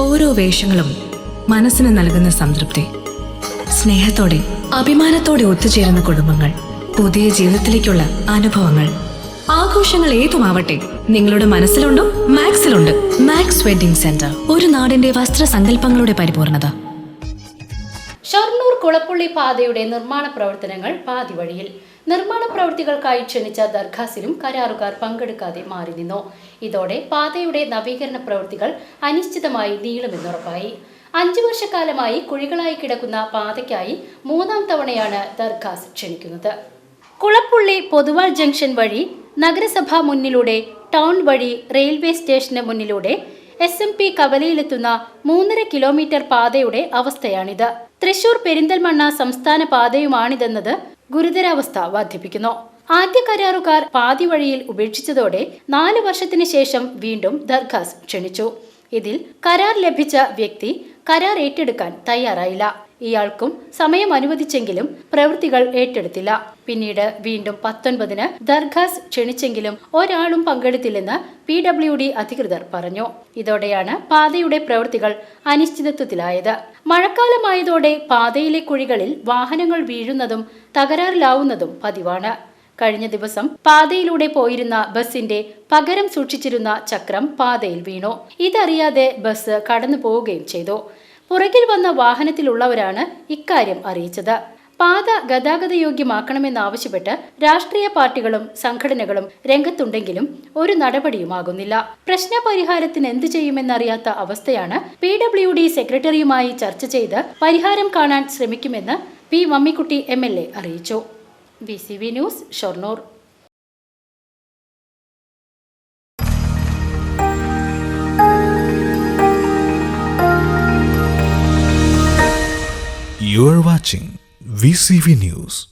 ഓരോ വേഷങ്ങളും മനസ്സിന് നൽകുന്ന സംതൃപ്തി. സ്നേഹത്തോടെ അഭിമാനത്തോടെ ഒത്തുചേരുന്ന കുടുംബങ്ങൾ പുതിയ ജീവിതത്തിലേക്കുള്ള അനുഭവങ്ങൾ. ആഘോഷങ്ങൾ ഏതുമാവട്ടെ നിങ്ങളുടെ മനസ്സിലുണ്ടോ മാക്സിലുണ്ട്. മാക്സ് വെഡിംഗ് സെന്റർ ഒരു നാടിന്റെ വസ്ത്രസങ്കല്പങ്ങളുടെ പരിപൂർണത. ഷൊർണൂർ കുളപ്പുള്ളി പാതയുടെ നിർമ്മാണ പ്രവർത്തനങ്ങൾ പാതി വഴിയിൽ. നിർമ്മാണ പ്രവൃത്തികൾക്കായി ക്ഷണിച്ച ദർഘാസിലും കരാറുകാർ പങ്കെടുക്കാതെ മാറി നിന്നു. ഇതോടെ പാതയുടെ നവീകരണ പ്രവൃത്തികൾ അനിശ്ചിതമായി നീളുമെന്നുറപ്പായി അഞ്ചു വർഷക്കാലമായി കുഴികളായി കിടക്കുന്ന പാതയ്ക്കായി മൂന്നാം തവണയാണ് ദർഘാസ് ക്ഷണിക്കുന്നത്. കുളപ്പുള്ളി പൊതുവാൾ ജംഗ്ഷൻ വഴി നഗരസഭാ മുന്നിലൂടെ ടൗൺ വഴി റെയിൽവേ സ്റ്റേഷന് മുന്നിലൂടെ എസ് എം പി കവലയിലെത്തുന്ന മൂന്നര കിലോമീറ്റർ പാതയുടെ അവസ്ഥയാണിത്. തൃശൂർ പെരിന്തൽമണ്ണ സംസ്ഥാന പാതയുമാണിതെന്നത് ഗുരുതരാവസ്ഥ വർദ്ധിപ്പിക്കുന്നു. ആദ്യ കരാറുകാർ പാതി വഴിയിൽ ഉപേക്ഷിച്ചതോടെ നാല് വർഷത്തിന് ശേഷം വീണ്ടും ദർഖാസ് ക്ഷണിച്ചു. ഇതിൽ കരാർ ലഭിച്ച വ്യക്തി കരാർ ഏറ്റെടുക്കാൻ തയ്യാറായില്ല. ഇയാൾക്കും സമയം അനുവദിച്ചെങ്കിലും പ്രവൃത്തികൾ ഏറ്റെടുത്തില്ല. പിന്നീട് വീണ്ടും പത്തൊൻപതിന് ദർഘാസ് ക്ഷണിച്ചെങ്കിലും ഒരാളും പങ്കെടുത്തില്ലെന്ന് പി ഡബ്ല്യു ഡി അധികൃതർ പറഞ്ഞു. ഇതോടെയാണ് പാതയുടെ പ്രവൃത്തികൾ അനിശ്ചിതത്വത്തിലായത്. മഴക്കാലമായതോടെ പാതയിലെ കുഴികളിൽ വാഹനങ്ങൾ വീഴുന്നതും തകരാറിലാവുന്നതും പതിവാണ്. കഴിഞ്ഞ ദിവസം പാതയിലൂടെ പോയിരുന്ന ബസിന്റെ പകരം സൂക്ഷിച്ചിരുന്ന ചക്രം പാതയിൽ വീണു. ഇതറിയാതെ ബസ് കടന്നു പോവുകയും ചെയ്തു. പുറകിൽ വന്ന വാഹനത്തിലുള്ളവരാണ് ഇക്കാര്യം അറിയിച്ചത്. പാത ഗതാഗതയോഗ്യമാക്കണമെന്നാവശ്യപ്പെട്ട് രാഷ്ട്രീയ പാർട്ടികളും സംഘടനകളും രംഗത്തുണ്ടെങ്കിലും ഒരു നടപടിയുമാകുന്നില്ല. പ്രശ്നപരിഹാരത്തിന് എന്തു ചെയ്യുമെന്നറിയാത്ത അവസ്ഥയാണ് പി ഡബ്ല്യു ഡി സെക്രട്ടറിയുമായി ചർച്ച ചെയ്ത് പരിഹാരം കാണാൻ ശ്രമിക്കുമെന്ന് P Mammikutty M L A അറിയിച്ചു. B C V news Shoranur You are watching VCV News.